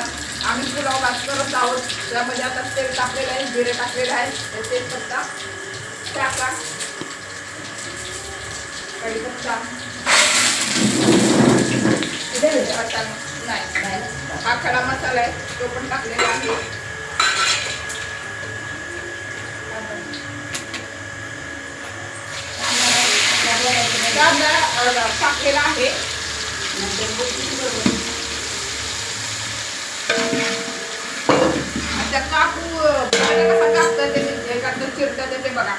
भात आम्ही पुलाव भात करत आहोत. त्यामध्ये आता तेल टाकलेलं आहे जिरे टाकलेलं आहे तर तेजपत्ता टाका. कढीपत्ता पत्ता नाही हा खडा मसाला आहे तो पण टाकलेला आहे. कांदा टाकलेला आहे. आता काकू कसा कापतात ते एखादं चिरतात ते बघा.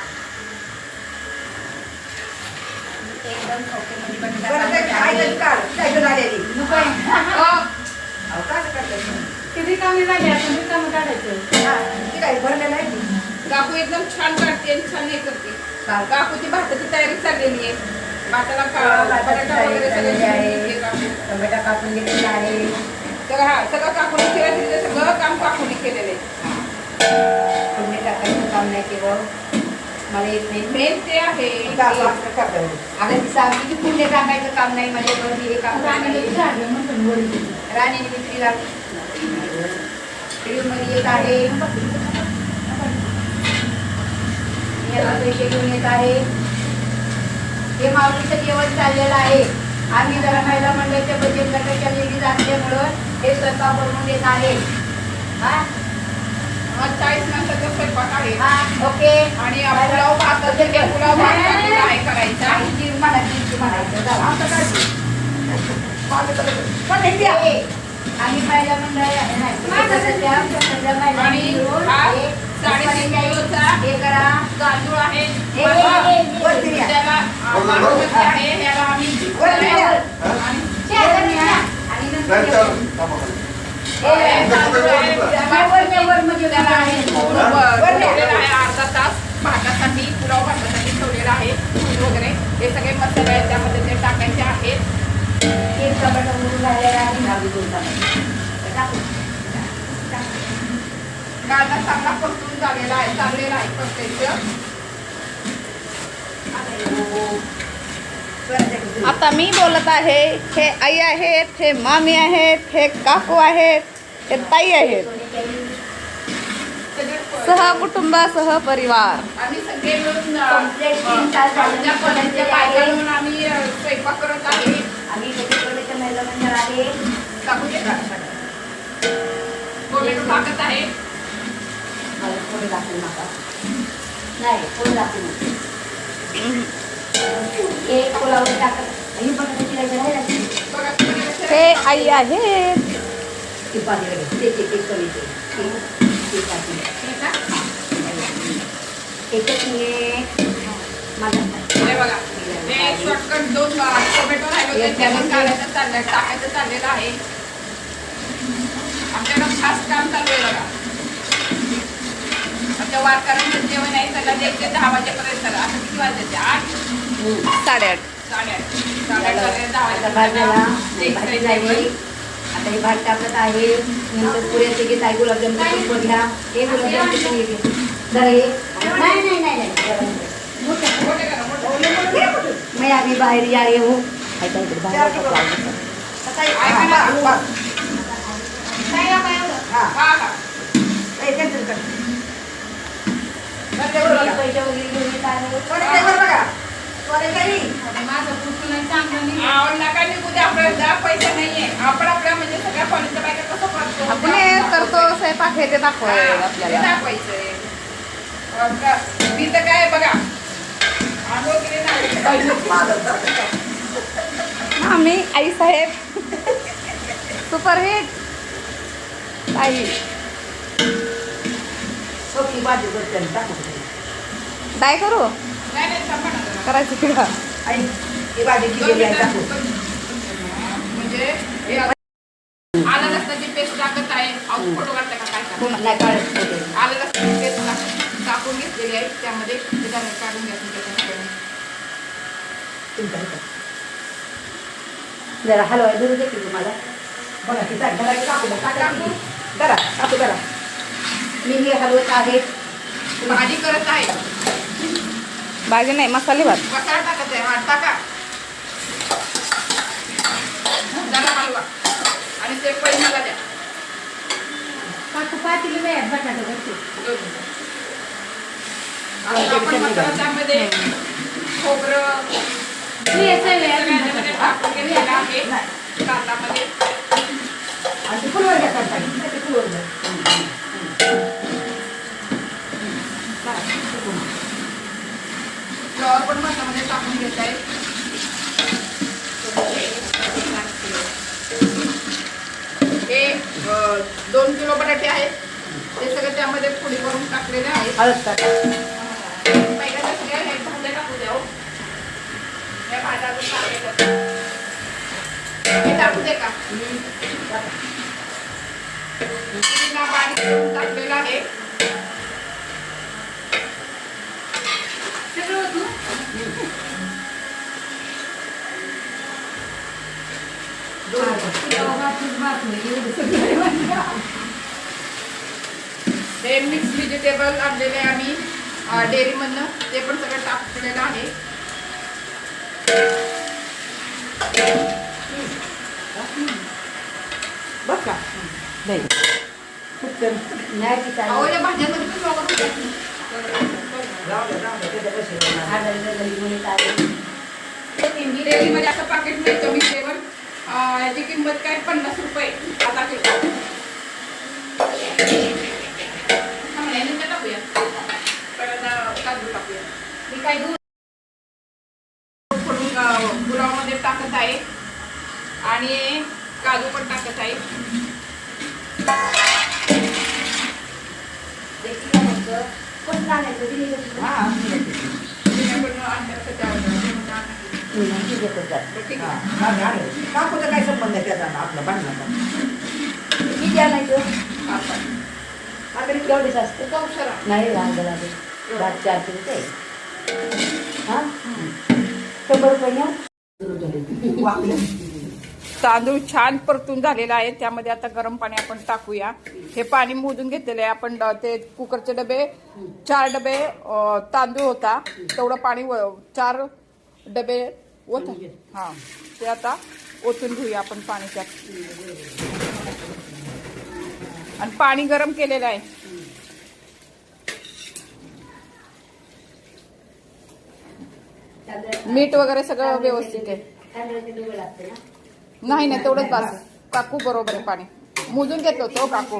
काकू एकदम छान काढते आणि छान हे करते. काकूची भाताची तयारी चाललेली आहे. भाताला का- बटाटा वगैरे सगळं कापून घेतलेला आहे. सगळं हा सगळं काकूने दिलं सगळं काम काकूने केलेलं आहे. फोडणी टाकायचं काम नाही केलं? मला येत नाही. मेन ते आहे. आता ती सावलीची पुण्य टाकायचं काम नाही माझ्याकडे हे काम राणीने विक्रीला मध्ये येत आहे याला पैसे घेऊन येत आहे. हे माऊलीचं जेवण चाललेलं आहे. आम्ही जरा महिला मंडळाच्या बचत गटाच्या लेडीज असल्यामुळं हे स्वयंपाक बनवून देत आहे. हा? मग चाळीस माणसाचा स्वयंपाक आहे. हा ओके. आणि पुलाव भात असेल तर पुलाव भात चाललेला आहे करायचा. जी म्हणा जी म्हणायचं जाऊ. पण हे द्या. आम्ही महिला मंडळ नाही, बचत गटाच्या सगळ्या महिला आणि मिळून हा हे साडेतीन किलोचा हे करा. तांदूळ आहे. त्याला आहे ह्याला आम्ही अर्धा तास. भातासाठी पुलाव भातासाठी ठेवलेला आहे. वगैरे. हे सगळे मसाले आहेत. त्यामध्ये ते टाकायचे आहेत. एक टोमॅटो उडून राहिलेला आहे, भाजी दोन टोमॅटो. हे टाकू. कांदा चांगला परतून झालेला आहे चाललेला आहे परतायचं आता मी बोलत आहे हे आई आहेत हे मामी आहेत हे काकू आहेत हे ताई आहेत. सगळे प- सहकुटुंबासह परिवार. आम्ही सगळे मिळून आम्ही स्वयंपाक करत आहे. आम्ही टाकत आहे. मला थोडं दाखवू नका नाही थोडं दाखवू नका एक फुलावर टाकत. ही राहिला हे आई आहेत ती पाणी लागेल ते ते ते कमी ते ते- ते टाकून. हे का? एकच मिनिट. माझा हे बघा. हे शॉर्टकट दोन टोमॅटो राहिले होते. काढायचं टाकायचं चाललेलं आहे. आमच्याकडं खास काम चालू आहे बघा. आमच्या वारकऱ्यांचं जेवण आहे त्याला द्यायचे दहा वाजेपर्यंत आता किती वाजायचे आठ? साडेआठ. साडेआठ. साडेआठ दहा वाजेपर्यंत. आता हे भात टाकत आहे. नंतर पुऱ्याचे घेत आहे गुलाबजाम पण घ्या. हे गुलाबजाम पण घेते जरा हे. नाही नाही नाही नाही. हे. मोठे करा, मोठे. मैं अभी बाहेर रही हूँ ऐका इकडे बाहेर ऐका ना. हा, हा. पैसे वगैरे घेऊन येत आहे. माझं चांगलं नाही. निघू द्या आपल्याला पैसे नाहीये. आपण आपल्या म्हणजे सगळ्या कॉलेजच्या बायका कसं करतो? आपण हे करतो स्वयंपाक हे ते आपल्याला. मी तर काय बघा. आंघोळ केली नाही मामी आई साहेब सुपरहिट ताई सोपी आणि टाकू. काय करू. करायची की का आणि ही भाजी दोन केलेली आहे मिनिटं. टाकू म्हणजे हे करा टाकून घेतलेली आहे त्यामध्ये काढून. जरा हलवाय धरू दे की तुम्हाला. बघा की टाक, धरा की टाकू मग, टाका. की. धरा टाकू धरा मी हे हलवत आहे. भाजी करत आहे. भाजी नाही मसाले भात. हा आणि ते द्या. पातेलं बाहेर बटाटा घालते. दोन मिनिटं. आता आपण मसाला त्यामध्ये खोबरं तू ये चल यार, सगळ्यामध्ये बटाटा. टाकून घेतलेलं आहे कांदामध्ये आणि ते फुलवर घ्या करताना. ते फुलवर घ्या. फ्लॉवर पण भातामध्ये टाकून घेत आहे हे दोन किलो बटाटे आहेत ते सगळे त्यामध्ये पुडी करून टाकलेले आहेत हळद टाका. पहिल्या तर सगळ्या हे भाज्या टाकू द्या हो. या भाज्या. हे टाकू दे का बारीक टाकलेला आहे सगळं तू पुलाव भातच भात होय, एवढं सगळं आहे. हे मिक्स व्हेजिटेबल आणलेले आम्ही. डेअरीमधनं ते पण सगळं टाकलेलं आहे. बघ का? नाही. भाज्यांमध्ये पण डेअरीमध्ये असं पाकिट मिळतं मिक्सेवर याची किंमत काय? पन्नास रुपये. आता किलो टाकूया? परत काजू टाकूया. मी काय दूध टाकत आहे. आणि काजू पण टाकत आहे देखील आणायचं. कुठलं आणायचं? दिली का तुला? हा, दिली का? तिने पण आणलं त्यावर हम्म, ती देतो जा. ठीक हा, आहे हा, आणलं. काकूचा काय संबंध आहे त्याचा आपला भांडणाचा किती आणायचं हा, पण. आता केवढीच असते नाही लागलं भात चारशे रुपये हा शंभर रुपये तांदूळ छान परतून झालेला आहे. त्यामध्ये आता गरम पाणी आपण टाकूया. हे पाणी मोजून घेतलेलं आहे. आपण ते कुकरचे डबे चार डबे तांदूळ होता. तेवढं पाणी व- चार डबे ओत हा. ते आता ओतून घेऊया आपण पाणी त्यात आणि पाणी गरम केलेलं आहे. मीठ वगैरे सगळं व्यवस्थित आहे. नाही नाही तेवढंच बास. काकू बरोबर आहे पाणी. मोजून घेतलं होतं हो, काकू.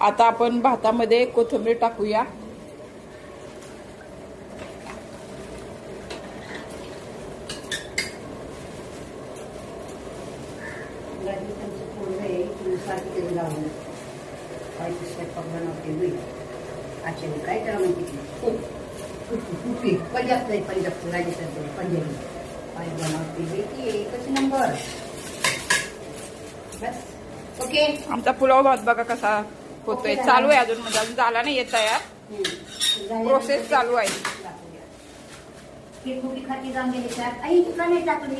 आता आपण भातामध्ये कोथिंबीर टाकूया. स्वयंपाक बनवते मी. आचारी काय त्याला म्हणते पंजाब नाही पंजाबी काय बनवते बेटी एकच नंबर बस. ओके आमचा पुलाव भात बघा कसा होतोय. चालू आहे अजून म्हणजे अजून झाला नाही येत तयार प्रोसेस चालू आहे. खाती जाऊन गेली टाकून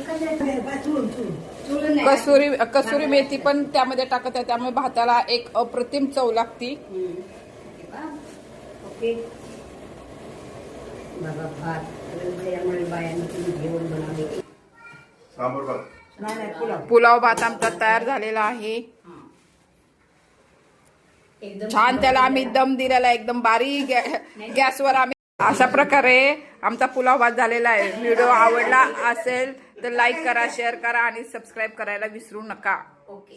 कसुरी कसुरी मेथी पण त्यामध्ये टाकत आहे. त्यामुळे भाताला एक अप्रतिम चव लागती. ओके. बाबा भात बायांनी पुलाव. पुलाव भात आमचा तयार झालेला आहे. एकदम छान त्याला आम्ही दम दिलेला आहे. एकदम बारीक गॅ- गॅसवर आम्ही अशा प्रकारे आमचा पुलाव भात झालेला आहे. व्हिडिओ आवडला असेल तर लाईक करा शेअर करा आणि सबस्क्राईब करायला विसरू नका. ओके